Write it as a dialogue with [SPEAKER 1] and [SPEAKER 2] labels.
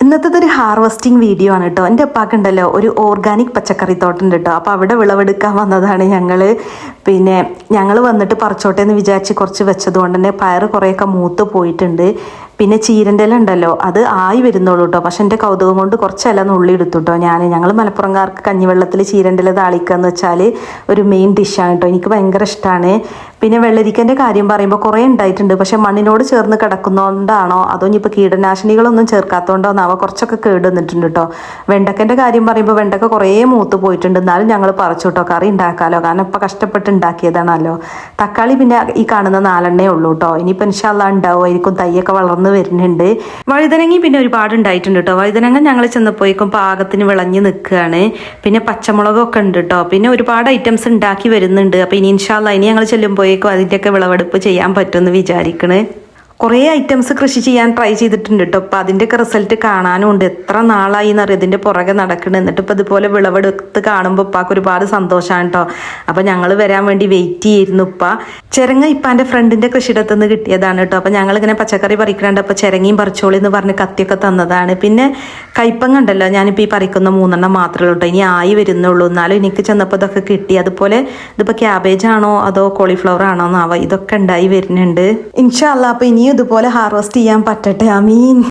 [SPEAKER 1] ഇന്നത്തെ ഒരു harvesting video ആണ് കേട്ടോ എന്റെ ഉപ്പാക്കുണ്ടല്ലോ ഒരു ഓർഗാനിക് പച്ചക്കറി തോട്ടം കേട്ടോ അപ്പോൾ അവിടെ വിളവെടുക്കാൻ വന്നതാണ് ഞങ്ങൾ പിന്നെ ഞങ്ങൾ വന്നിട്ട് പറിച്ചോട്ടെ എന്ന് വിചാരിച്ച് കുറച്ച് വെച്ചതുകൊണ്ട് തന്നെ പയർ കുറേയൊക്കെ മൂത്ത് പോയിട്ടുണ്ട്. പിന്നെ ചീരന്റെ ഉണ്ടല്ലോ അത് ആയി വരുന്നുള്ളൂ കേട്ടോ പക്ഷെ എന്റെ കൗതുകം കൊണ്ട് കുറച്ച് ഇല നുള്ളി എടുത്തു കേട്ടോ ഞാൻ. ഞങ്ങൾ മലപ്പുറംകാർക്ക് കഞ്ഞിവെള്ളത്തിൽ ചീരന്റെ ഇല താളിക്കുക എന്ന് വെച്ചാൽ ഒരു മെയിൻ ഡിഷാണ് കേട്ടോ എനിക്ക് ഭയങ്കര ഇഷ്ടമാണ് പിന്നെ വെള്ളരിക്കന്റെ കാര്യം പറയുമ്പോൾ കുറേ ഉണ്ടായിട്ടുണ്ട്. പക്ഷേ മണ്ണിനോട് ചേർന്ന് കിടക്കുന്നതുകൊണ്ടാണോ അതോ ഇനിയിപ്പോൾ കീടനാശിനികളൊന്നും ചേർക്കാത്തതുകൊണ്ടോ അവ കുറച്ചൊക്കെ കേട് വന്നിട്ടുണ്ട് കേട്ടോ വെണ്ടക്കന്റെ കാര്യം പറയുമ്പോൾ വെണ്ടക്ക കുറേ മൂത്ത് പോയിട്ടുണ്ട്. എന്നാലും ഞങ്ങൾ പറിച്ചു കേട്ടോ കറി ഉണ്ടാക്കാമല്ലോ കാരണം ഇപ്പം കഷ്ടപ്പെട്ട് ഉണ്ടാക്കിയതാണല്ലോ. തക്കാളി പിന്നെ ഈ കാണുന്ന നാലെണ്ണേ ഉള്ളൂ കേട്ടോ ഇനിയിപ്പോൾ ഇൻഷാല്ല ഉണ്ടാവുമായിരിക്കും. തയ്യൊക്കെ വളർന്ന് വരുന്നുണ്ട്. വഴുതനങ്ങി പിന്നെ ഒരുപാട് ഉണ്ടായിട്ടുണ്ട് കേട്ടോ വഴുതനങ്ങ ഞങ്ങൾ ചെന്നപ്പോയേക്കും പാകത്തിന് വിളഞ്ഞ് നിൽക്കുകയാണ് പിന്നെ പച്ചമുളകൊക്കെ ഉണ്ട് കേട്ടോ പിന്നെ ഒരുപാട് ഐറ്റംസ് ഉണ്ടാക്കി വരുന്നുണ്ട്. അപ്പോൾ ഇനി ഇൻഷാല്ല ഇനി ഞങ്ങൾ ചെല്ലുമ്പോഴേക്കും അതിന്റെയൊക്കെ വിളവെടുപ്പ് ചെയ്യാൻ പറ്റുമെന്ന് വിചാരിക്കണേ. കുറേ ഐറ്റംസ് കൃഷി ചെയ്യാൻ ട്രൈ ചെയ്തിട്ടുണ്ട് കേട്ടോ അപ്പോൾ അതിന്റെയൊക്കെ റിസൾട്ട് കാണാനും ഉണ്ട് എത്ര നാളായി എന്നറിയാം? ഇതിന്റെ പുറകെ നടക്കണം. എന്നിട്ട് ഇപ്പോൾ ഇതുപോലെ വിളവെടുത്ത് കാണുമ്പോൾ ഉപ്പാക്ക് ഒരുപാട് സന്തോഷമാണ് കേട്ടോ അപ്പോൾ ഞങ്ങൾ വരാൻ വേണ്ടി വെയിറ്റ് ചെയ്തിരുന്നു ഉപ്പ ചിരങ്ങ ഇപ്പാന്റെ ഫ്രണ്ടിന്റെ കൃഷിയിടത്ത് നിന്ന് കിട്ടിയതാണ് കേട്ടോ അപ്പോൾ ഞങ്ങളിങ്ങനെ പച്ചക്കറി പറിക്കണുണ്ട്. അപ്പോൾ ചിരങ്ങയും പറിച്ചോളി എന്ന് പറഞ്ഞ് കത്തിയൊക്കെ തന്നതാണ്. പിന്നെ കൈപ്പങ്ങ ഉണ്ടല്ലോ ഞാനിപ്പോൾ ഈ പറിക്കുന്ന മൂന്നെണ്ണം മാത്രമേ ഉള്ളൂ ഇനി ആയി വരുന്നുള്ളൂ. എന്നാലും എനിക്ക് ചെന്നപ്പോൾ ഇതൊക്കെ കിട്ടി. അതുപോലെ ഇതിപ്പോൾ ക്യാബേജ് ആണോ അതോ കോളിഫ്ലവർ ആണോ എന്നാവോ? ഇതൊക്കെ ഉണ്ടായി വരുന്നുണ്ട്. ഇൻഷാല്ല അപ്പോൾ ഇനിയും ഇതുപോലെ ഹാർവെസ്റ്റ് ചെയ്യാൻ പറ്റട്ടെ. അമീൻ.